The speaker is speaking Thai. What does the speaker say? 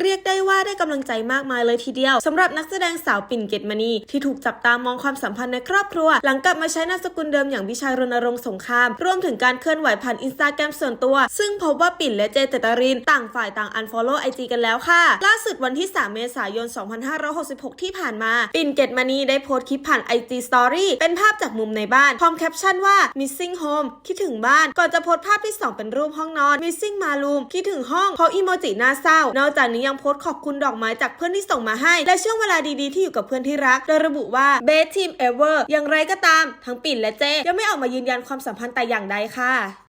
เรียกได้ว่าได้กำลังใจมากมายเลยทีเดียวสำหรับนักแสดงสาวปิ่นเกตมณีที่ถูกจับตามองความสัมพันธ์ในครอบครัว หลังกลับมาใช้นามสกุลเดิมอย่างวิชัยรณรงค์สงคราม รวมถึงการเคลื่อนไหวผ่านอินสตาแกรมส่วนตัว ซึ่งพบว่าปิ่นและเจเจตริน ต่างฝ่ายต่างอันฟอลโล่ไอจีกันแล้วค่ะ ล่าสุดวันที่ 3 เมษายน 2566 ที่ผ่านมา ปิ่นเกตมณีได้โพสต์คลิปผ่าน IG Story เป็นภาพจากมุมในบ้านพร้อมแคปชั่นว่า missing home คิดถึงบ้านก่อนจะโพสต์ภาพที่ 2 เป็นรูปห้องนอน missing my room คิดถึงห้องเพราอีโมจิน่าเศร้านอกจากนี้ยังโพสต์ขอบคุณดอกไม้จากเพื่อนที่ส่งมาให้ และช่วงเวลาดีๆที่อยู่กับเพื่อนที่รัก โดยระบุว่า best team ever อย่างไรก็ตาม ทั้งปิ่นและเจยังไม่ออกมายืนยันความสัมพันธ์แต่อย่างใดค่ะ